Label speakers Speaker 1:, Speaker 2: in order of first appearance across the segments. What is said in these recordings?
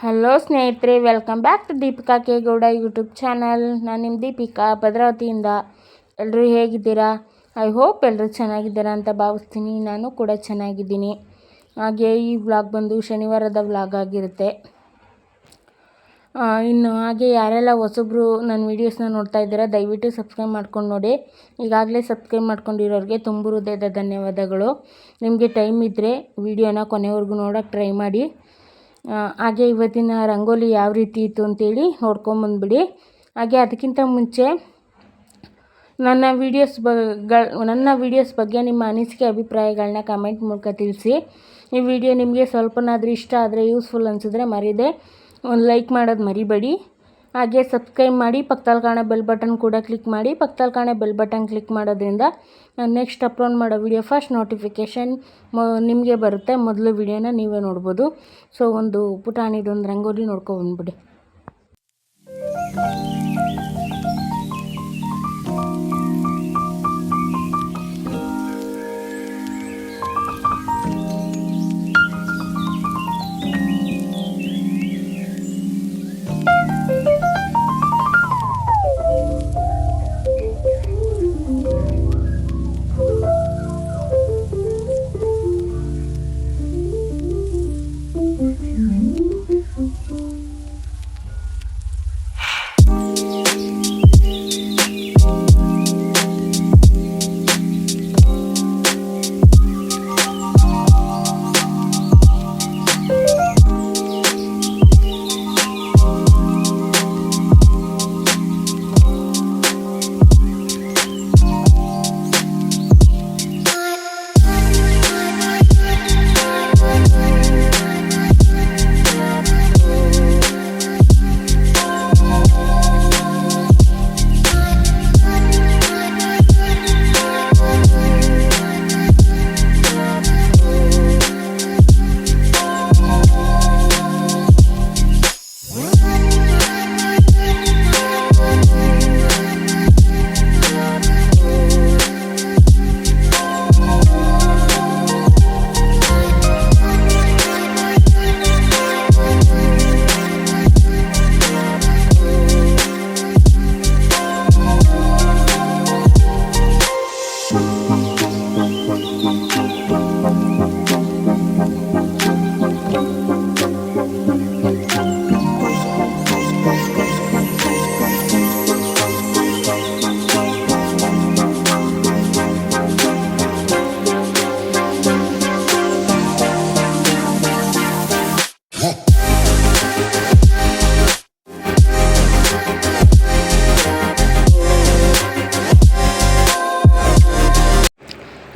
Speaker 1: Hello ಸ್ನೇಹಿತರೆ welcome back to Deepika K Gowda YouTube channel ನಾನು ನಿಮ್ಮ ದೀಪಿಕಾ ಭದ್ರಾವತಿಯಿಂದ. ಎಲ್ಲರೂ ಹೇಗಿದ್ದೀರಾ? ಐ ಹೋಪ್ ಎಲ್ಲರೂ ಚೆನ್ನಾಗಿದ್ದೀರಾ ಅಂತ ಭಾವಿಸ್ತೀನಿ. ನಾನು ಕೂಡ ಚೆನ್ನಾಗಿದ್ದೀನಿ. ಹಾಗೆ ಈ ವ್ಲಾಗ್ ಬಂದು ಶನಿವಾರದ ವ್ಲಾಗ್ ಆಗಿರುತ್ತೆ. ಇನ್ನು ಹಾಗೆ ಯಾರೆಲ್ಲ ಹೊಸಬ್ರು ನನ್ನ ವೀಡಿಯೋಸ್ನ ನೋಡ್ತಾ ಇದ್ದೀರಾ, ದಯವಿಟ್ಟು ಸಬ್ಸ್ಕ್ರೈಬ್ ಮಾಡ್ಕೊಂಡು ನೋಡಿ. ಈಗಾಗಲೇ ಸಬ್ಸ್ಕ್ರೈಬ್ ಮಾಡ್ಕೊಂಡಿರೋರಿಗೆ ತುಂಬ ಹೃದಯದ ಧನ್ಯವಾದಗಳು. ನಿಮಗೆ ಟೈಮ್ ಇದ್ದರೆ ವೀಡಿಯೋನ ಕೊನೆವರೆಗೂ ನೋಡೋಕ್ಕೆ ಟ್ರೈ ಮಾಡಿ. ಹಾಗೆ ಇವತ್ತಿನ ರಂಗೋಲಿ ಯಾವ ರೀತಿ ಇತ್ತು ಅಂತೇಳಿ ನೋಡ್ಕೊಂಬಂದ್ಬಿಡಿ ಹಾಗೆ ಅದಕ್ಕಿಂತ ಮುಂಚೆ ನನ್ನ ವೀಡಿಯೋಸ್ ಬಗ್ಗಳ ನನ್ನ ವೀಡಿಯೋಸ್ ಬಗ್ಗೆ ನಿಮ್ಮ ಅನಿಸಿಕೆ ಅಭಿಪ್ರಾಯಗಳನ್ನ ಕಮೆಂಟ್ ಮೂಲಕ ತಿಳಿಸಿ. ಈ ವಿಡಿಯೋ ನಿಮಗೆ ಸ್ವಲ್ಪನಾದರೂ ಇಷ್ಟ ಆದರೆ ಯೂಸ್ಫುಲ್ ಅನಿಸಿದ್ರೆ ಮರೀದೆ. ಒಂದು ಲೈಕ್ ಮಾಡೋದು ಮರಿಬೇಡಿ. ಹಾಗೆ ಸಬ್ಸ್ಕ್ರೈಬ್ ಮಾಡಿ ಪಕ್ಕದಲ್ಲಿ ಕಾಣೋ ಬೆಲ್ ಬಟನ್ ಕೂಡ ಕ್ಲಿಕ್ ಮಾಡಿ ಪಕ್ಕದಲ್ಲಿ ಕಾಣೋ ಬೆಲ್ ಬಟನ್ ಕ್ಲಿಕ್ ಮಾಡೋದ್ರಿಂದ ನೆಕ್ಸ್ಟ್ ಅಪ್ಲೋಡ್ ಮಾಡೋ ವಿಡಿಯೋ ಫಸ್ಟ್ ನೋಟಿಫಿಕೇಷನ್ ನಿಮಗೆ ಬರುತ್ತೆ. ಮೊದಲು ವಿಡಿಯೋನ ನೀವೇ ನೋಡ್ಬೋದು. ಸೊ ಒಂದು ಪುಟಾಣಿದೊಂದು ರಂಗೋಲಿ ನೋಡ್ಕೊಬಂದ್ಬಿಡಿ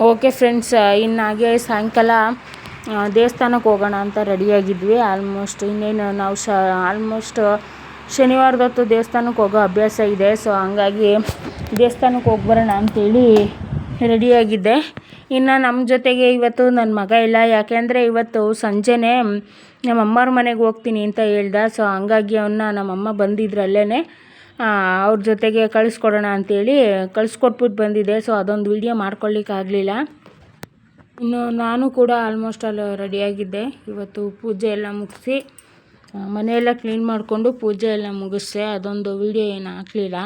Speaker 1: ಓಕೆ ಫ್ರೆಂಡ್ಸ್ ಇನ್ನು ಹಾಗೆ ಸಾಯಂಕಾಲ ದೇವಸ್ಥಾನಕ್ಕೆ ಹೋಗೋಣ ಅಂತ ರೆಡಿಯಾಗಿದ್ವಿ. ಆಲ್ಮೋಸ್ಟ್ ಇನ್ನೇನು ನಾವು ಶ, ಆಲ್ಮೋಸ್ಟ್ ಶನಿವಾರದೊತ್ತು ದೇವಸ್ಥಾನಕ್ಕೆ ಹೋಗೋ ಅಭ್ಯಾಸ ಇದೆ. ಸೊ, ಹಂಗಾಗಿ ದೇವಸ್ಥಾನಕ್ಕೆ ಹೋಗಿ ಬರೋಣ ಅಂತೇಳಿ ರೆಡಿಯಾಗಿದ್ದೆ ಇನ್ನು ನಮ್ಮ ಜೊತೆಗೆ ಇವತ್ತು ನನ್ನ ಮಗ ಇಲ್ಲ. ಯಾಕೆಂದರೆ ಇವತ್ತು ಸಂಜೆನೇ ನಮ್ಮ ಅಮ್ಮವ್ರ ಮನೆಗೆ ಹೋಗ್ತೀನಿ ಅಂತ ಹೇಳ್ದ. ಸೊ, ಹಂಗಾಗಿ ಅವನ್ನ ನಮ್ಮಮ್ಮ ಬಂದಿದ್ರು ಅಲ್ಲೇ ಅವ್ರ ಜೊತೆಗೆ ಕಳಿಸ್ಕೊಡೋಣ ಅಂತೇಳಿ ಕಳಿಸ್ಕೊಟ್ಬಿಟ್ಟು ಬಂದಿದ್ದೆ ಸೊ ಅದೊಂದು ವೀಡಿಯೋ ಮಾಡ್ಕೊಳ್ಳಿಕ್ಕಾಗಲಿಲ್ಲ. ಇನ್ನು ನಾನು ಕೂಡ ಆಲ್ಮೋಸ್ಟ್ ಅಲ್ಲಿ ರೆಡಿಯಾಗಿದ್ದೆ ಇವತ್ತು ಪೂಜೆ ಎಲ್ಲ ಮುಗಿಸಿ ಮನೆಯೆಲ್ಲ ಕ್ಲೀನ್ ಮಾಡಿಕೊಂಡು ಪೂಜೆ ಎಲ್ಲ ಮುಗಿಸ್ದೆ. ಅದೊಂದು ವೀಡಿಯೋ ಏನು ಹಾಕಲಿಲ್ಲ.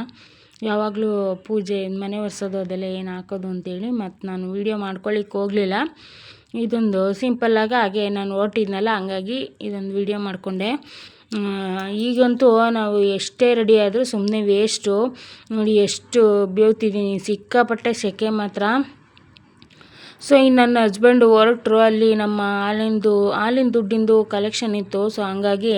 Speaker 1: ಯಾವಾಗಲೂ ಪೂಜೆ, ಮನೆ ಒರೆಸೋದು ಅದೆಲ್ಲ ಏನು ಹಾಕೋದು ಅಂತೇಳಿ ಮತ್ತು ನಾನು ವೀಡಿಯೋ ಮಾಡ್ಕೊಳ್ಳಿಕ್ಕೆ ಹೋಗಲಿಲ್ಲ. ಇದೊಂದು ಸಿಂಪಲ್ಲಾಗಿ ಹಾಗೆ ನಾನು ಹೊರಟಿದ್ನಲ್ಲ ಹಂಗಾಗಿ ಇದೊಂದು ವೀಡಿಯೋ ಮಾಡಿಕೊಂಡೆ. ಈಗಂತೂ ನಾವು ಎಷ್ಟೇ ರೆಡಿ ಆದರೂ ಸುಮ್ಮನೆ ವೇಸ್ಟು ನೋಡಿ ಎಷ್ಟು ಬೇವ್ತಿದ್ದೀನಿ ಸಿಕ್ಕಾಪಟ್ಟೆ ಸೆಕೆ ಮಾತ್ರ. ಸೊ ಇನ್ನು ನನ್ನ ಹಸ್ಬೆಂಡು ಹೊರಟ್ರು, ಅಲ್ಲಿ ನಮ್ಮ ಹಾಲಿಂದು, ಹಾಲಿನ ದುಡ್ಡಿಂದು ಕಲೆಕ್ಷನ್ ಇತ್ತು. ಸೊ ಹಂಗಾಗಿ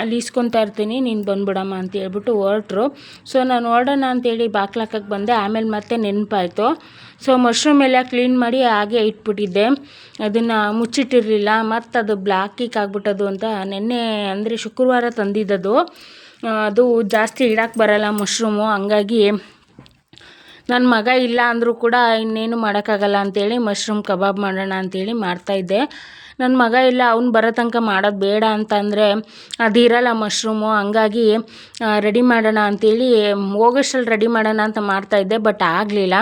Speaker 1: ಅಲ್ಲಿ ಇಸ್ಕೊತಾ ಇರ್ತೀನಿ, ನೀನು ಬಂದ್ಬಿಡಮ್ಮ ಅಂತ ಹೇಳ್ಬಿಟ್ಟು ಹೊರಟ್ರು. ಸೊ ನಾನು ಹೊರಡೋಣ ಅಂತೇಳಿ ಬಾಕ್ಲಾಕಕ್ಕೆ ಬಂದೆ, ಆಮೇಲೆ ಮತ್ತೆ ನೆನಪಾಯಿತು. ಸೊ ಮಶ್ರೂಮ್ ಎಲ್ಲ ಕ್ಲೀನ್ ಮಾಡಿ ಹಾಗೆ ಇಟ್ಬಿಟ್ಟಿದ್ದೆ. ಅದನ್ನು ಮುಚ್ಚಿಟ್ಟಿರಲಿಲ್ಲ ಮತ್ತು ಅದು ಬ್ಲ್ಯಾಕಿಗೆ ಆಗ್ಬಿಟ್ಟದು ಅಂತ ನಿನ್ನೆ ಅಂದರೆ ಶುಕ್ರವಾರ ತಂದಿದ್ದದು. ಅದು ಜಾಸ್ತಿ ಇಡಕ್ಕೆ ಬರಲ್ಲ ಮಶ್ರೂಮು ಹಂಗಾಗಿ ನನ್ನ ಮಗ ಇಲ್ಲ ಅಂದರೂ ಕೂಡ ಇನ್ನೇನು ಮಾಡೋಕ್ಕಾಗಲ್ಲ ಅಂತೇಳಿ ಮಶ್ರೂಮ್ ಕಬಾಬ್ ಮಾಡೋಣ ಅಂತೇಳಿ ಮಾಡ್ತಾಯಿದ್ದೆ ನನ್ನ ಮಗ ಇಲ್ಲ, ಅವ್ನು ಬರೋ ತನಕ ಮಾಡೋದು ಬೇಡ ಅಂತಂದರೆ ಅದಿರಲ್ಲ ಮಶ್ರೂಮು ಹಂಗಾಗಿ ರೆಡಿ ಮಾಡೋಣ ಅಂತೇಳಿ ಹೋಗೋಷ್ಟ್ರಲ್ಲಿ ರೆಡಿ ಮಾಡೋಣ ಅಂತ ಮಾಡ್ತಾಯಿದ್ದೆ ಬಟ್ ಆಗಲಿಲ್ಲ.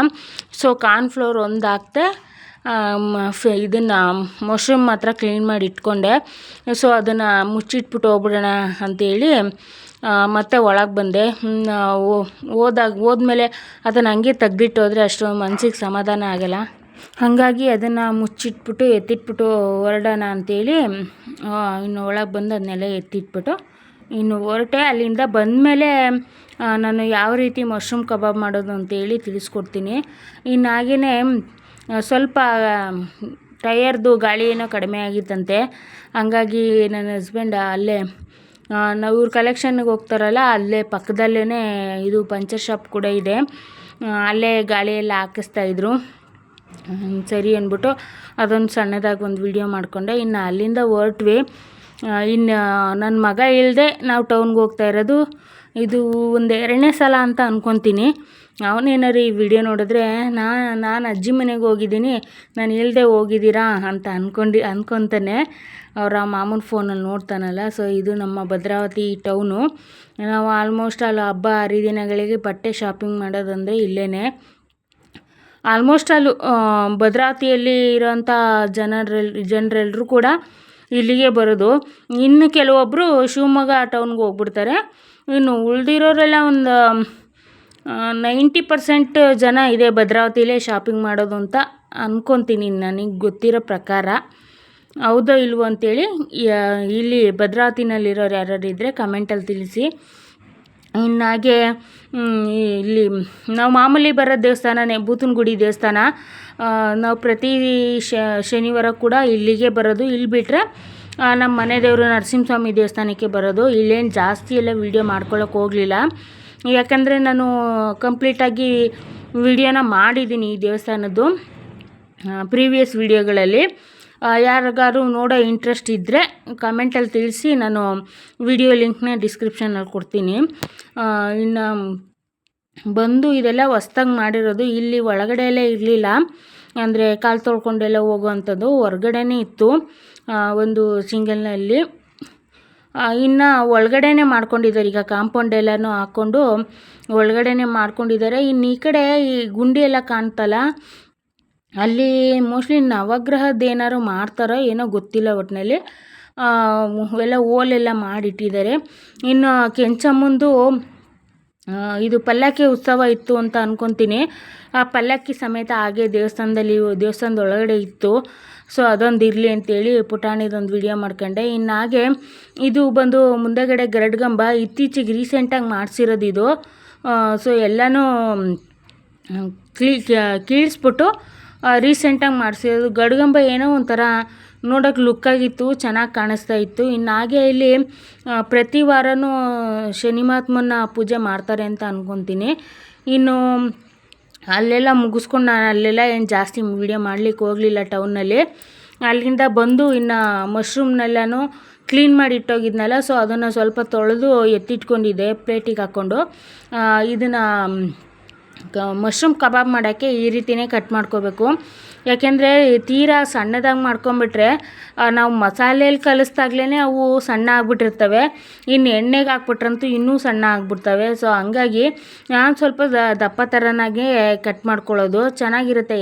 Speaker 1: ಸೊ ಕಾರ್ನ್ಫ್ಲೋರ್ ಒಂದು ಒಂದಾಗ್ತೆ ಇದನ್ನು ಮಶ್ರೂಮ್ ಮಾತ್ರ ಕ್ಲೀನ್ ಮಾಡಿ ಇಟ್ಕೊಂಡೆ. ಸೊ ಅದನ್ನು ಮುಚ್ಚಿಟ್ಬಿಟ್ಟು ಹೋಗ್ಬಿಡೋಣ ಅಂತೇಳಿ ಮತ್ತೆ ಒಳಗೆ ಬಂದೆ. ಓದಾಗ ಹೋದ್ಮೇಲೆ ಅದನ್ನು ಹಂಗೆ ತೆಗ್ದಿಟ್ಟು ಹೋದರೆ ಅಷ್ಟು ಮನ್ಸಿಗೆ ಸಮಾಧಾನ ಆಗೋಲ್ಲ. ಹಾಗಾಗಿ ಅದನ್ನು ಮುಚ್ಚಿಟ್ಬಿಟ್ಟು ಎತ್ತಿಟ್ಬಿಟ್ಟು ಹೊರಡೋಣ ಅಂತೇಳಿ ಇನ್ನು ಒಳಗೆ ಬಂದು ಅದನ್ನೆಲ್ಲ ಎತ್ತಿಟ್ಬಿಟ್ಟು, ಇನ್ನು ಹೊರಟೆ ಅಲ್ಲಿಂದ ಬಂದಮೇಲೆ ನಾನು ಯಾವ ರೀತಿ ಮಶ್ರೂಮ್ ಕಬಾಬ್ ಮಾಡೋದು ಅಂತೇಳಿ ತಿಳಿಸ್ಕೊಡ್ತೀನಿ. ಇನ್ನು ಹಾಗೆಯೇ ಸ್ವಲ್ಪ, ಟಯರ್ದು ಗಾಳಿ ಏನೋ ಕಡಿಮೆ ಆಗಿತ್ತಂತೆ, ಹಂಗಾಗಿ ನನ್ನ ಹಸ್ಬೆಂಡ್ ಅಲ್ಲೇ ನಾವು ಇವ್ರ ಕಲೆಕ್ಷನ್ಗೆ ಹೋಗ್ತಾರಲ್ಲ, ಅಲ್ಲೇ ಪಕ್ಕದಲ್ಲೇ ಇದು ಪಂಚರ್ ಶಾಪ್ ಕೂಡ ಇದೆ ಅಲ್ಲೇ ಗಾಳಿಯೆಲ್ಲ ಹಾಕಿಸ್ತಾಯಿದ್ರು ಸರಿ ಅಂದ್ಬಿಟ್ಟು ಅದೊಂದು ಸಣ್ಣದಾಗಿ ಒಂದು ವಿಡಿಯೋ ಮಾಡಿಕೊಂಡೆ. ಇನ್ನು ಅಲ್ಲಿಂದ ಹೊರಟ್ವಿ. ಇನ್ನು ನನ್ನ ಮಗ ಇಲ್ಲದೆ ನಾವು ಟೌನ್ಗೆ ಹೋಗ್ತಾ ಇರೋದು ಇದು ಒಂದು ಎರಡನೇ ಸಲ ಅಂತ ಅಂದ್ಕೊತೀನಿ ಅವನೇನಾರು ಈ ವಿಡಿಯೋ ನೋಡಿದ್ರೆ, ನಾ, ನಾನು ಅಜ್ಜಿ ಮನೆಗೆ ಹೋಗಿದ್ದೀನಿ, ನಾನು ಇಲ್ಲದೆ ಹೋಗಿದ್ದೀರಾ? ಅಂತ ಅಂದ್ಕೊಂಡು ಅಂದ್ಕೊತಾನೆ ಅವರ ಮಾಮೂನ ಫೋನಲ್ಲಿ ನೋಡ್ತಾನಲ್ಲ ಸೊ ಇದು ನಮ್ಮ ಭದ್ರಾವತಿ ಟೌನು ನಾವು ಆಲ್ಮೋಸ್ಟ್ ಅಲ್ಲಿ ಹಬ್ಬ ಹರಿದಿನಗಳಿಗೆ ಬಟ್ಟೆ ಶಾಪಿಂಗ್ ಮಾಡೋದಂದರೆ ಇಲ್ಲೇ ಆಲ್ಮೋಸ್ಟ್ ಅಲ್ಲಿ ಭದ್ರಾವತಿಯಲ್ಲಿ ಇರೋಂಥ ಜನರೆಲ್ ಜನರೆಲ್ಲರೂ ಕೂಡ ಇಲ್ಲಿಗೆ ಬರೋದು. ಇನ್ನು ಕೆಲವೊಬ್ಬರು ಶಿವಮೊಗ್ಗ ಟೌನ್ಗೆ ಹೋಗ್ಬಿಡ್ತಾರೆ. ಇನ್ನು ಉಳಿದಿರೋರೆಲ್ಲ ಒಂದು ನೈಂಟಿ ಪರ್ಸೆಂಟ್ ಜನ ಇದೆ ಭದ್ರಾವತಿಲೇ ಶಾಪಿಂಗ್ ಮಾಡೋದು ಅಂತ ಅಂದ್ಕೊತೀನಿ ನನಗೆ ಗೊತ್ತಿರೋ ಪ್ರಕಾರ. ಹೌದೋ ಇಲ್ವೋ ಅಂತೇಳಿ ಇಲ್ಲಿ ಭದ್ರಾವತಿನಲ್ಲಿರೋರು ಯಾರ್ಯಾರು ಇದ್ದರೆ ಕಮೆಂಟಲ್ಲಿ ತಿಳಿಸಿ. ಇನ್ನು ಇಲ್ಲಿ ನಾವು ಮಾಮೂಲಿ ಬರೋ ದೇವಸ್ಥಾನನೇ ಬೂತನಗುಡಿ ದೇವಸ್ಥಾನ. ನಾವು ಪ್ರತಿ ಶನಿವಾರ ಕೂಡ ಇಲ್ಲಿಗೆ ಬರೋದು. ಇಲ್ಲಿ ಬಿಟ್ಟರೆ ನಮ್ಮ ಮನೆ ದೇವರು ನರಸಿಂಹಸ್ವಾಮಿ ದೇವಸ್ಥಾನಕ್ಕೆ ಬರೋದು. ಇಲ್ಲೇನು ಜಾಸ್ತಿ ಎಲ್ಲ ವೀಡಿಯೋ ಮಾಡ್ಕೊಳ್ಳೋಕೆ ಹೋಗಲಿಲ್ಲ. ಯಾಕಂದರೆ ನಾನು ಕಂಪ್ಲೀಟಾಗಿ ವಿಡಿಯೋನ ಮಾಡಿದ್ದೀನಿ ಈ ದೇವಸ್ಥಾನದ್ದು ಪ್ರೀವಿಯಸ್ ವೀಡಿಯೋಗಳಲ್ಲಿ. ಯಾರಿಗಾರು ನೋಡೋ ಇಂಟ್ರೆಸ್ಟ್ ಇದ್ದರೆ ಕಮೆಂಟಲ್ಲಿ ತಿಳಿಸಿ, ನಾನು ವಿಡಿಯೋ ಲಿಂಕ್ನ ಡಿಸ್ಕ್ರಿಪ್ಷನಲ್ಲಿ ಕೊಡ್ತೀನಿ. ಇನ್ನು ಬಂದು ಇದೆಲ್ಲ ಹೊಸ್ದಾಗಿ ಮಾಡಿರೋದು ಇಲ್ಲಿ ಒಳಗಡೆ ಇರಲಿಲ್ಲ. ಅಂದರೆ ಕಾಲು ತೊಳ್ಕೊಂಡೆಲ್ಲ ಹೋಗುವಂಥದ್ದು ಹೊರ್ಗಡೆನೇ ಇತ್ತು. ಒಂದು ಸಿಂಗಲ್ನಲ್ಲಿ ಇನ್ನು ಒಳಗಡೆನೆ ಮಾಡ್ಕೊಂಡಿದ್ದಾರೆ. ಈಗ ಕಾಂಪೌಂಡ್ ಎಲ್ಲನೂ ಹಾಕ್ಕೊಂಡು ಒಳಗಡೆನೆ ಮಾಡ್ಕೊಂಡಿದ್ದಾರೆ. ಇನ್ನು ಈ ಕಡೆ ಈ ಗುಂಡಿ ಎಲ್ಲ ಕಾಣ್ತಲ್ಲ ಅಲ್ಲಿ ಮೋಸ್ಟ್ಲಿ ನವಗ್ರಹದ್ದು ಏನಾದ್ರು ಮಾಡ್ತಾರೋ ಏನೋ ಗೊತ್ತಿಲ್ಲ ಒಟ್ಟಿನಲ್ಲಿ ಎಲ್ಲ ಓಲೆಲ್ಲ ಮಾಡಿಟ್ಟಿದ್ದಾರೆ. ಇನ್ನು ಕೆಂಚಮ್ಮಂದು ಇದು ಪಲ್ಲಕ್ಕಿ ಉತ್ಸವ ಇತ್ತು ಅಂತ ಅಂದ್ಕೊತೀನಿ ಆ ಪಲ್ಲಕ್ಕಿ ಸಮೇತ ಹಾಗೆ ದೇವಸ್ಥಾನದಲ್ಲಿ ದೇವಸ್ಥಾನದ ಒಳಗಡೆ ಇತ್ತು. ಸೊ ಅದೊಂದು ಇರಲಿ ಅಂತೇಳಿ ಪುಟಾಣಿದೊಂದು ವಿಡಿಯೋ ಮಾಡ್ಕೊಂಡೆ. ಇನ್ನು ಹಾಗೆ ಇದು ಬಂದು ಮುಂದೆಗಡೆ ಗರಡ್ಗಂಬ ಇತ್ತೀಚೆಗೆ ರೀಸೆಂಟಾಗಿ ಮಾಡಿಸಿರೋದು ಇದು. ಸೊ ಎಲ್ಲನೂ ಕ್ಲೀ ಕೀಳಿಸ್ಬಿಟ್ಟು ರೀಸೆಂಟಾಗಿ ಮಾಡಿಸಿರೋದು. ಗಡ್ಗಂಬ ಏನೋ ಒಂಥರ ನೋಡೋಕೆ ಲುಕ್ಕಾಗಿತ್ತು ಚೆನ್ನಾಗಿ ಕಾಣಿಸ್ತಾ ಇತ್ತು. ಇನ್ನು ಹಾಗೆ ಇಲ್ಲಿ ಪ್ರತಿ ವಾರವೂ ಶನಿ ಮಹಾತ್ಮನ ಪೂಜೆ ಮಾಡ್ತಾರೆ ಅಂತ ಅಂದ್ಕೊತೀನಿ ಇನ್ನು, ಅಲ್ಲೆಲ್ಲ ಮುಗಿಸ್ಕೊಂಡು ನಾನು ಅಲ್ಲೆಲ್ಲ ಏನು ಜಾಸ್ತಿ ವೀಡಿಯೋ ಮಾಡಲಿಕ್ಕೆ ಹೋಗಲಿಲ್ಲ ಟೌನಲ್ಲಿ ಅಲ್ಲಿಂದ ಬಂದು ಇನ್ನು ಮಶ್ರೂಮ್ನೆಲ್ಲನೂ ಕ್ಲೀನ್ ಮಾಡಿ ಇಟ್ಟೋಗಿದ್ನಲ್ಲ ಸೊ ಅದನ್ನು ಸ್ವಲ್ಪ ತೊಳೆದು ಎತ್ತಿಟ್ಕೊಂಡಿದ್ದೆ ಪ್ಲೇಟಿಗೆ ಹಾಕ್ಕೊಂಡು ಇದನ್ನು ಮಶ್ರೂಮ್ ಕಬಾಬ್ ಮಾಡೋಕ್ಕೆ ಈ ರೀತಿಯೇ ಕಟ್ ಮಾಡ್ಕೋಬೇಕು. ಯಾಕೆಂದರೆ ತೀರಾ ಸಣ್ಣದಾಗಿ ಮಾಡ್ಕೊಂಬಿಟ್ರೆ ನಾವು ಮಸಾಲೆಯಲ್ಲಿ ಕಲಿಸ್ದಾಗ್ಲೇ ಅವು ಸಣ್ಣ ಆಗ್ಬಿಟ್ಟಿರ್ತವೆ. ಇನ್ನು ಎಣ್ಣೆಗೆ ಹಾಕ್ಬಿಟ್ರಂತೂ ಇನ್ನೂ ಸಣ್ಣ ಆಗಿಬಿಡ್ತವೆ. ಸೊ, ಹಂಗಾಗಿ ನಾನು ಸ್ವಲ್ಪ ದಪ್ಪ ಥರನಾಗೆ ಕಟ್ ಮಾಡ್ಕೊಳ್ಳೋದು. ಚೆನ್ನಾಗಿರುತ್ತೆ.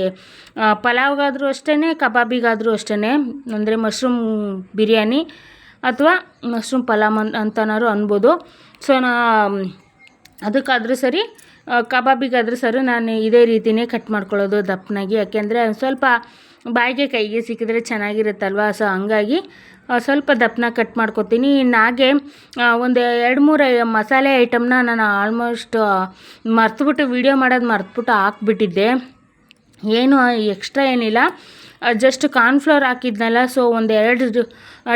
Speaker 1: ಪಲಾವ್ಗಾದರೂ ಅಷ್ಟೇ ಕಬಾಬಿಗಾದರೂ ಅಷ್ಟೇ ಅಂದರೆ ಮಶ್ರೂಮ್ ಬಿರಿಯಾನಿ ಅಥವಾ ಮಶ್ರೂಮ್ ಪಲಾವ್ ಅಂತನಾದ್ರು ಅನ್ಬೋದು. ಸೊ, ನಾ, ಅದಕ್ಕಾದರೂ ಸರಿ ಕಬಾಬಿಗಾದರೂ ಸರ್ ನಾನು ಇದೇ ರೀತಿಯೇ ಕಟ್ ಮಾಡ್ಕೊಳ್ಳೋದು ದಪ್ಪನಾಗಿ ಯಾಕೆಂದರೆ ಸ್ವಲ್ಪ ಬಾಯಿಗೆ ಕೈಗೆ ಸಿಕ್ಕಿದ್ರೆ ಚೆನ್ನಾಗಿರುತ್ತಲ್ವ? ಸೊ ಹಂಗಾಗಿ ಸ್ವಲ್ಪ ದಪ್ಪನ ಕಟ್ ಮಾಡ್ಕೊತೀನಿ. ಇನ್ನು ಹಾಗೆ ಒಂದು ಎರಡು ಮೂರು ಮಸಾಲೆ ಐಟಮ್ನ ನಾನು ಆಲ್ಮೋಸ್ಟ್ ಮರ್ತುಬಿಟ್ಟು, ವೀಡಿಯೋ ಮಾಡೋದು ಮರ್ತುಬಿಟ್ಟು ಹಾಕ್ಬಿಟ್ಟಿದ್ದೆ. ಏನು ಎಕ್ಸ್ಟ್ರಾ ಏನಿಲ್ಲ. ಜಸ್ಟ್ ಕಾರ್ನ್ಫ್ಲವರ್ ಹಾಕಿದ್ನಲ್ಲ, ಸೊ ಒಂದು ಎರಡು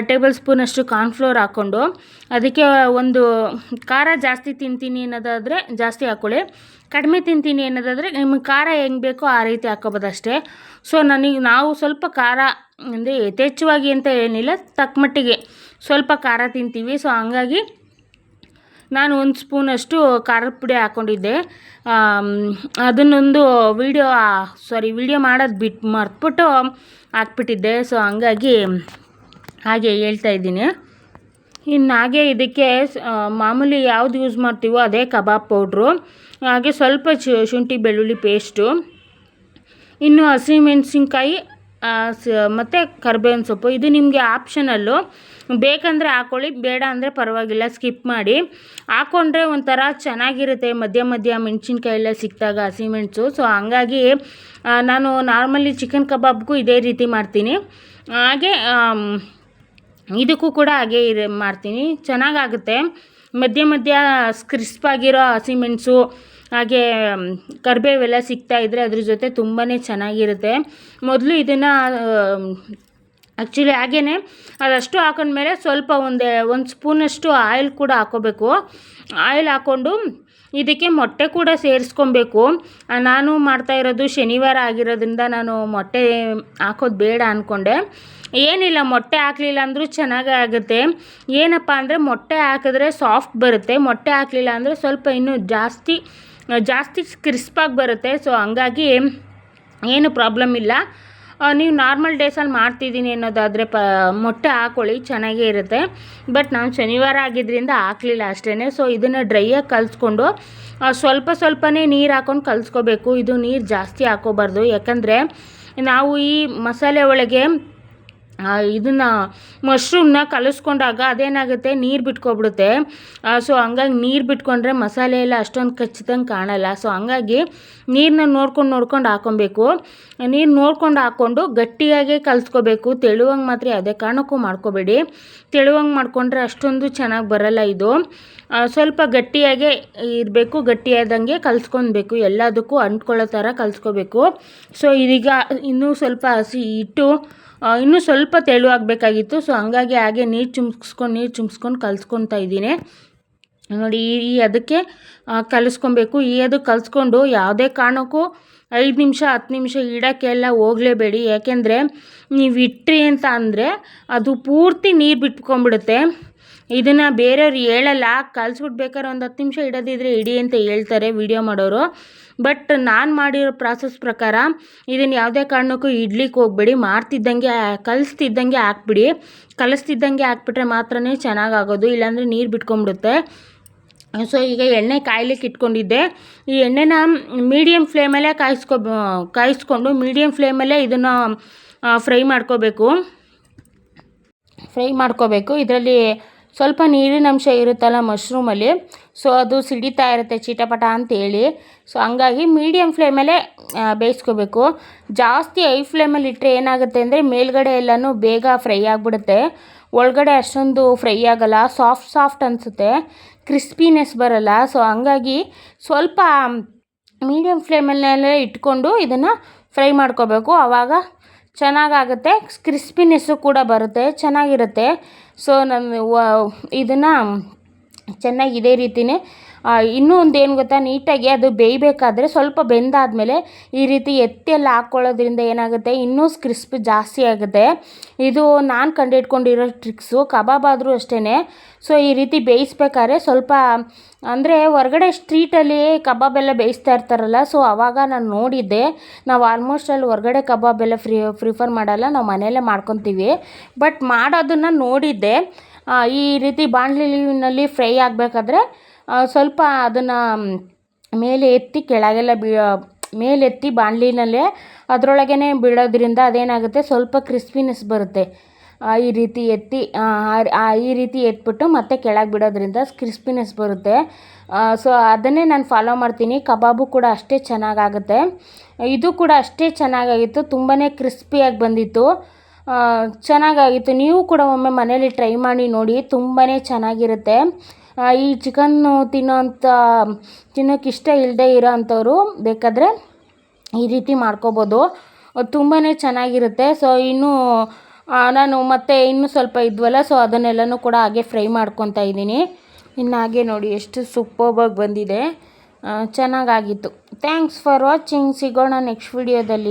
Speaker 1: ಟೇಬಲ್ ಸ್ಪೂನಷ್ಟು ಕಾರ್ನ್ಫ್ಲೋರ್ ಹಾಕ್ಕೊಂಡು ಅದಕ್ಕೆ ಒಂದು ಖಾರ ಜಾಸ್ತಿ ತಿಂತೀನಿ ಅನ್ನೋದಾದರೆ ಜಾಸ್ತಿ ಹಾಕ್ಕೊಳ್ಳಿ ಕಡಿಮೆ ತಿಂತೀನಿ ಅನ್ನೋದಾದರೆ ನಿಮಗೆ ಖಾರ ಹೆಂಗೆ ಬೇಕೋ ಆ ರೀತಿ ಹಾಕೋಬೋದಷ್ಟೇ ಸೊ ನನಗೆ ನಾವು ಸ್ವಲ್ಪ ಖಾರ ಅಂದರೆ ಯಥೇಚ್ಛವಾಗಿ ಅಂತ ಏನಿಲ್ಲ, ತಕ್ಕ ಮಟ್ಟಿಗೆ ಸ್ವಲ್ಪ ಖಾರ ತಿಂತೀವಿ. ಸೊ ಹಂಗಾಗಿ ನಾನು ಒಂದು ಸ್ಪೂನಷ್ಟು ಖಾರದ ಪುಡಿ ಹಾಕ್ಕೊಂಡಿದ್ದೆ ಅದನ್ನೊಂದು ವೀಡಿಯೋ ಸಾರಿ ವೀಡಿಯೋ ಮಾಡೋದು ಬಿಟ್ಟು ಮರ್ತ್ಬಿಟ್ಟು ಹಾಕ್ಬಿಟ್ಟಿದ್ದೆ. ಸೊ ಹಂಗಾಗಿ ಹಾಗೆ ಹೇಳ್ತಾ ಇದ್ದೀನಿ. ಇನ್ನು ಹಾಗೆ ಇದಕ್ಕೆ ಮಾಮೂಲಿ ಯಾವ್ದು ಯೂಸ್ ಮಾಡ್ತೀವೋ ಅದೇ ಕಬಾಬ್ ಪೌಡ್ರು ಹಾಗೆ ಸ್ವಲ್ಪ ಶುಂಠಿ, ಬೆಳ್ಳುಳ್ಳಿ ಪೇಸ್ಟು ಇನ್ನು ಹಸಿಮೆಣ್ಸಿನ್ಕಾಯಿ ಮತ್ತು ಕರ್ಬೇವಿನ ಸೊಪ್ಪು. ಇದು ನಿಮಗೆ ಆಪ್ಷನಲ್ಲು ಬೇಕಂದರೆ ಹಾಕ್ಕೊಳ್ಳಿ ಬೇಡ ಅಂದರೆ ಪರವಾಗಿಲ್ಲ ಸ್ಕಿಪ್ ಮಾಡಿ. ಹಾಕ್ಕೊಂಡ್ರೆ ಒಂಥರ ಚೆನ್ನಾಗಿರುತ್ತೆ. ಮಧ್ಯ ಮಧ್ಯ ಮೆಣಸಿನ್ಕಾಯೆಲ್ಲ ಸಿಕ್ಕಿದಾಗ ಹಸಿಮೆಣಸು ಸೊ ಹಂಗಾಗಿ ನಾನು ನಾರ್ಮಲಿ ಚಿಕನ್ ಕಬಾಬ್ಗೂ ಇದೇ ರೀತಿ ಮಾಡ್ತೀನಿ. ಹಾಗೆ ಇದಕ್ಕೂ ಕೂಡ ಹಾಗೆ ಇರ ಮಾಡ್ತೀನಿ. ಚೆನ್ನಾಗಾಗುತ್ತೆ. ಮಧ್ಯ ಮಧ್ಯ ಕ್ರಿಸ್ಪ್ ಆಗಿರೋ ಹಸಿಮೆಣಸು ಹಾಗೆ ಕರಿಬೇವೆಲ್ಲ ಸಿಗ್ತಾ ಇದ್ದರೆ ಅದ್ರ ಜೊತೆ ತುಂಬಾ ಚೆನ್ನಾಗಿರುತ್ತೆ. ಮೊದಲು ಇದನ್ನು ಆ್ಯಕ್ಚುಲಿ ಹಾಗೇ ಅದಷ್ಟು ಹಾಕೊಂಡ್ಮೇಲೆ ಸ್ವಲ್ಪ ಒಂದು ಒಂದು ಸ್ಪೂನಷ್ಟು ಆಯಿಲ್ ಕೂಡ ಹಾಕೋಬೇಕು. ಆಯಿಲ್ ಹಾಕ್ಕೊಂಡು ಇದಕ್ಕೆ ಮೊಟ್ಟೆ ಕೂಡ ಸೇರಿಸ್ಕೊಬೇಕು. ನಾನು ಮಾಡ್ತಾ ಇರೋದು ಶನಿವಾರ ಆಗಿರೋದ್ರಿಂದ ನಾನು ಮೊಟ್ಟೆ ಹಾಕೋದು ಬೇಡ ಅಂದ್ಕೊಂಡೆ ಏನಿಲ್ಲ, ಮೊಟ್ಟೆ ಹಾಕಲಿಲ್ಲ ಅಂದರೂ ಚೆನ್ನಾಗೇ ಆಗುತ್ತೆ. ಏನಪ್ಪ ಅಂದರೆ ಮೊಟ್ಟೆ ಹಾಕಿದ್ರೆ ಸಾಫ್ಟ್ ಬರುತ್ತೆ, ಮೊಟ್ಟೆ ಹಾಕಲಿಲ್ಲ ಅಂದರೆ ಸ್ವಲ್ಪ ಇನ್ನೂ ಜಾಸ್ತಿ ಜಾಸ್ತಿ ಕ್ರಿಸ್ಪಾಗಿ ಬರುತ್ತೆ. ಸೊ ಹಂಗಾಗಿ ಏನು ಪ್ರಾಬ್ಲಮ್ ಇಲ್ಲ. ನೀವು ನಾರ್ಮಲ್ ಡೇಸಲ್ಲಿ ಮಾಡ್ತಿದ್ದೀನಿ ಅನ್ನೋದಾದರೆ ಪ, ಮೊಟ್ಟೆ ಹಾಕ್ಕೊಳ್ಳಿ ಚೆನ್ನಾಗೇ ಇರುತ್ತೆ. ಬಟ್ ನಾನು ಶನಿವಾರ ಆಗಿದ್ದರಿಂದ ಹಾಕಲಿಲ್ಲ ಅಷ್ಟೇ ಸೊ ಇದನ್ನು ಡ್ರೈಯಾಗಿ ಕಲಿಸ್ಕೊಂಡು ಸ್ವಲ್ಪ ಸ್ವಲ್ಪನೇ ನೀರು ಹಾಕ್ಕೊಂಡು ಕಲಿಸ್ಕೋಬೇಕು. ಇದು ನೀರು ಜಾಸ್ತಿ ಹಾಕೋಬಾರ್ದು ಯಾಕಂದರೆ ನಾವು ಈ ಮಸಾಲೆ ಒಳಗೆ ಇದನ್ನು ಮಶ್ರೂಮ್ನ ಕಲಿಸ್ಕೊಂಡಾಗ ಅದೇನಾಗುತ್ತೆ? ನೀರು ಬಿಟ್ಕೊಬಿಡುತ್ತೆ. ಸೊ ಹಂಗಾಗಿ ನೀರು ಬಿಟ್ಕೊಂಡ್ರೆ ಮಸಾಲೆ ಎಲ್ಲ ಅಷ್ಟೊಂದು ಕಚ್ಚಿದಂಗೆ ಕಾಣಲ್ಲ. ಸೊ ಹಂಗಾಗಿ ನೀರನ್ನ ನೋಡ್ಕೊಂಡು ನೋಡ್ಕೊಂಡು ಹಾಕೊಬೇಕು. ನೀರು ನೋಡ್ಕೊಂಡು ಹಾಕ್ಕೊಂಡು ಗಟ್ಟಿಯಾಗೆ ಕಲಿಸ್ಕೋಬೇಕು. ತೆಳುವಂಗೆ ಮಾತ್ರ ಯಾವುದೇ ಕಾರಣಕ್ಕೂ ಮಾಡ್ಕೋಬೇಡಿ. ತೆಳುವಂಗೆ ಮಾಡಿಕೊಂಡ್ರೆ ಅಷ್ಟೊಂದು ಚೆನ್ನಾಗಿ ಬರಲ್ಲ ಇದು. ಸ್ವಲ್ಪ ಗಟ್ಟಿಯಾಗೆ ಇರಬೇಕು, ಗಟ್ಟಿಯಾದಂಗೆ ಕಲಿಸ್ಕೊಬೇಕು ಎಲ್ಲದಕ್ಕೂ ಅಂಟ್ಕೊಳ್ಳೋ ಥರ ಕಲಿಸ್ಕೋಬೇಕು. ಸೊ ಇದೀಗ ಇನ್ನೂ ಸ್ವಲ್ಪ ಹಸಿ ಇಟ್ಟು ಇನ್ನೂ ಸ್ವಲ್ಪ ತೆಳುವಾಗಬೇಕಾಗಿತ್ತು. ಸೊ ಹಂಗಾಗಿ ಹಾಗೆ ನೀರು ಚುಮ್ಸ್ಕೊಂಡು ನೀರು ಚುಮ್ಸ್ಕೊಂಡು ಕಲ್ಸ್ಕೊತಾ ಇದ್ದೀನಿ. ನೋಡಿ, ಈ ಅದಕ್ಕೆ ಕಲಿಸ್ಕೊಬೇಕು. ಈ ಅದು ಕಲಿಸ್ಕೊಂಡು ಯಾವುದೇ ಕಾರಣಕ್ಕೂ ಐದು ನಿಮಿಷ, ಹತ್ತು ನಿಮಿಷ ಇಡೋಕ್ಕೆಲ್ಲ ಹೋಗಲೇಬೇಡಿ. ಯಾಕೆಂದರೆ, ನೀವು ಇಟ್ರಿ ಅಂತ ಅಂದರೆ ಅದು ಪೂರ್ತಿ ನೀರು ಬಿಟ್ಕೊಂಡ್ಬಿಡುತ್ತೆ. ಇದನ್ನು ಬೇರೆಯವ್ರು ಹೇಳಲ್ಲ. ಕಲಿಸ್ಬಿಡ್ಬೇಕಾದ್ರೆ ಒಂದು ಹತ್ತು ನಿಮಿಷ ಇಡೋದಿದ್ರೆ ಇಡಿ ಅಂತ ಹೇಳ್ತಾರೆ ವಿಡಿಯೋ ಮಾಡೋರು. ಬಟ್ ನಾನು ಮಾಡಿರೋ ಪ್ರಾಸೆಸ್ ಪ್ರಕಾರ ಇದನ್ನು ಯಾವುದೇ ಕಾರಣಕ್ಕೂ ಇಡ್ಲಿಕ್ಕೆ ಹೋಗ್ಬೇಡಿ. ಮಾಡ್ತಿದ್ದಂಗೆ ಕಲಿಸ್ತಿದ್ದಂಗೆ ಹಾಕ್ಬಿಡಿ. ಕಲಿಸ್ತಿದ್ದಂಗೆ ಹಾಕ್ಬಿಟ್ರೆ ಮಾತ್ರನೇ ಚೆನ್ನಾಗಾಗೋದು. ಇಲ್ಲಾಂದರೆ ನೀರು ಬಿಟ್ಕೊಂಡ್ಬಿಡುತ್ತೆ. ಸೊ, ಈಗ ಎಣ್ಣೆ ಕಾಯ್ಲಿಕ್ಕೆ ಇಟ್ಕೊಂಡಿದ್ದೆ. ಈ ಎಣ್ಣೆನ ಮೀಡಿಯಮ್ ಫ್ಲೇಮಲ್ಲೇ ಕಾಯಿಸ್ಕೊ, ಕಾಯಿಸ್ಕೊಂಡು ಮೀಡಿಯಮ್ ಫ್ಲೇಮಲ್ಲೇ ಇದನ್ನು ಫ್ರೈ ಮಾಡ್ಕೋಬೇಕು. ಫ್ರೈ ಮಾಡ್ಕೋಬೇಕು. ಇದರಲ್ಲಿ ಸ್ವಲ್ಪ ನೀರಿನ ಅಂಶ ಇರುತ್ತಲ್ಲ ಮಶ್ರೂಮಲ್ಲಿ, ಸೊ ಅದು ಸಿಡಿತಾ ಇರುತ್ತೆ ಚಿಟಪಟ ಅಂತೇಳಿ. ಸೊ ಹಂಗಾಗಿ ಮೀಡಿಯಮ್ ಫ್ಲೇಮಲ್ಲೇ ಬೇಯಿಸ್ಕೋಬೇಕು. ಜಾಸ್ತಿ ಐ ಫ್ಲೇಮಲ್ಲಿ ಇಟ್ಟರೆ ಏನಾಗುತ್ತೆ ಅಂದರೆ ಮೇಲ್ಗಡೆ ಎಲ್ಲನೂ ಬೇಗ ಫ್ರೈ ಆಗಿಬಿಡುತ್ತೆ. ಒಳಗಡೆ ಅಷ್ಟೊಂದು ಫ್ರೈ ಆಗಲ್ಲ ಸಾಫ್ಟ್ ಸಾಫ್ಟ್ ಅನಿಸುತ್ತೆ. ಕ್ರಿಸ್ಪಿನೆಸ್ ಬರಲ್ಲ. ಸೊ ಹಂಗಾಗಿ ಸ್ವಲ್ಪ ಮೀಡಿಯಮ್ ಫ್ಲೇಮಲ್ಲೇ ಇಟ್ಕೊಂಡು ಇದನ್ನು ಫ್ರೈ ಮಾಡ್ಕೋಬೇಕು. ಆವಾಗ ಚೆನ್ನಾಗಾಗುತ್ತೆ. ಕ್ರಿಸ್ಪಿನೆಸ್ಸು ಕೂಡ ಬರುತ್ತೆ, ಚೆನ್ನಾಗಿರುತ್ತೆ. ಸೊ ನಾನು ಇದನ್ನು ಚೆನ್ನಾಗಿ ಇದೇ ರೀತಿಯೇ ಇನ್ನೂ ಒಂದು ಏನು ಗೊತ್ತಾ, ನೀಟಾಗಿ ಅದು ಬೇಯಬೇಕಾದ್ರೆ ಸ್ವಲ್ಪ ಬೆಂದಾದಮೇಲೆ ಈ ರೀತಿ ಎತ್ತಿ ಎಲ್ಲ ಹಾಕ್ಕೊಳ್ಳೋದ್ರಿಂದ ಏನಾಗುತ್ತೆ, ಇನ್ನೂ ಕ್ರಿಸ್ಪ್ ಜಾಸ್ತಿ ಆಗುತ್ತೆ. ಇದು ನಾನು ಕಂಡಿಟ್ಕೊಂಡಿರೋ ಟ್ರಿಕ್ಸು ಕಬಾಬ್ ಆದರೂ ಅಷ್ಟೇ ಸೊ ಈ ರೀತಿ ಬೇಯಿಸ್ಬೇಕಾದ್ರೆ ಸ್ವಲ್ಪ, ಅಂದರೆ ಹೊರಗಡೆ ಸ್ಟ್ರೀಟಲ್ಲಿ ಕಬಾಬ್ ಎಲ್ಲ ಬೇಯಿಸ್ತಾ ಇರ್ತಾರಲ್ಲ ಸೊ ಆವಾಗ ನಾನು ನೋಡಿದ್ದೆ. ನಾವು ಆಲ್ಮೋಸ್ಟ್ ಅಲ್ಲಿ ಹೊರಗಡೆ ಕಬಾಬ್ ಎಲ್ಲ ಫ್ರೀ ಪ್ರಿಫರ್ ಮಾಡಲ್ಲ, ನಾವು ಮನೆಯಲ್ಲೇ ಮಾಡ್ಕೊತೀವಿ. ಬಟ್ ಮಾಡೋದನ್ನು ನೋಡಿದ್ದೆ. ಈ ರೀತಿ ಬಾಣಲಿನಲ್ಲಿ ಫ್ರೈ ಆಗಬೇಕಾದ್ರೆ ಸ್ವಲ್ಪ ಅದನ್ನು ಮೇಲೆ ಎತ್ತಿ ಕೆಳಗೆಲ್ಲ ಬೀ ಮೇಲೆತ್ತಿ ಬಾಣಲಿನಲ್ಲೇ ಅದರೊಳಗೇ ಬಿಡೋದ್ರಿಂದ ಅದೇನಾಗುತ್ತೆ? ಸ್ವಲ್ಪ ಕ್ರಿಸ್ಪಿನೆಸ್ ಬರುತ್ತೆ. ಈ ರೀತಿ ಎತ್ತಿ ಈ ರೀತಿ ಎತ್ಬಿಟ್ಟು ಮತ್ತೆ ಕೆಳಗೆ ಬಿಡೋದ್ರಿಂದ ಕ್ರಿಸ್ಪಿನೆಸ್ ಬರುತ್ತೆ. ಸೊ, ಅದನ್ನೇ ನಾನು ಫಾಲೋ ಮಾಡ್ತೀನಿ. ಕಬಾಬು ಕೂಡ ಅಷ್ಟೇ ಚೆನ್ನಾಗಾಗುತ್ತೆ. ಇದು ಕೂಡ ಅಷ್ಟೇ ಚೆನ್ನಾಗಾಗಿತ್ತು. ತುಂಬಾ ಕ್ರಿಸ್ಪಿಯಾಗಿ ಬಂದಿತ್ತು. ಚೆನ್ನಾಗಾಗಿತ್ತು. ನೀವು ಕೂಡ ಒಮ್ಮೆ ಮನೇಲಿ ಟ್ರೈ ಮಾಡಿ ನೋಡಿ ತುಂಬಾ ಚೆನ್ನಾಗಿರುತ್ತೆ. ಈ ಚಿಕನ್ನು ತಿನ್ನೋಂಥ ತಿನ್ನೋಕ್ಕೆ ಇಷ್ಟ ಇಲ್ಲದೆ ಇರೋ ಅಂಥವ್ರು ಬೇಕಾದರೆ ಈ ರೀತಿ ಮಾಡ್ಕೋಬೋದು. ತುಂಬಾ ಚೆನ್ನಾಗಿರುತ್ತೆ. ಸೊ ಇನ್ನೂ ನಾನು ಮತ್ತೆ ಇನ್ನೂ ಸ್ವಲ್ಪ ಇದ್ವಲ್ಲ ಸೊ ಅದನ್ನೆಲ್ಲನೂ ಕೂಡ ಹಾಗೆ ಫ್ರೈ ಮಾಡ್ಕೊತಾ ಇದ್ದೀನಿ. ಇನ್ನು ಹಾಗೆ ನೋಡಿ, ಎಷ್ಟು ಸೂಪರ್ಬಾಗಿ ಬಂದಿದೆ. ಚೆನ್ನಾಗಾಗಿತ್ತು. ಥ್ಯಾಂಕ್ಸ್ ಫಾರ್ ವಾಚಿಂಗ್ ಸಿಗೋಣ ನೆಕ್ಸ್ಟ್ ವಿಡಿಯೋದಲ್ಲಿ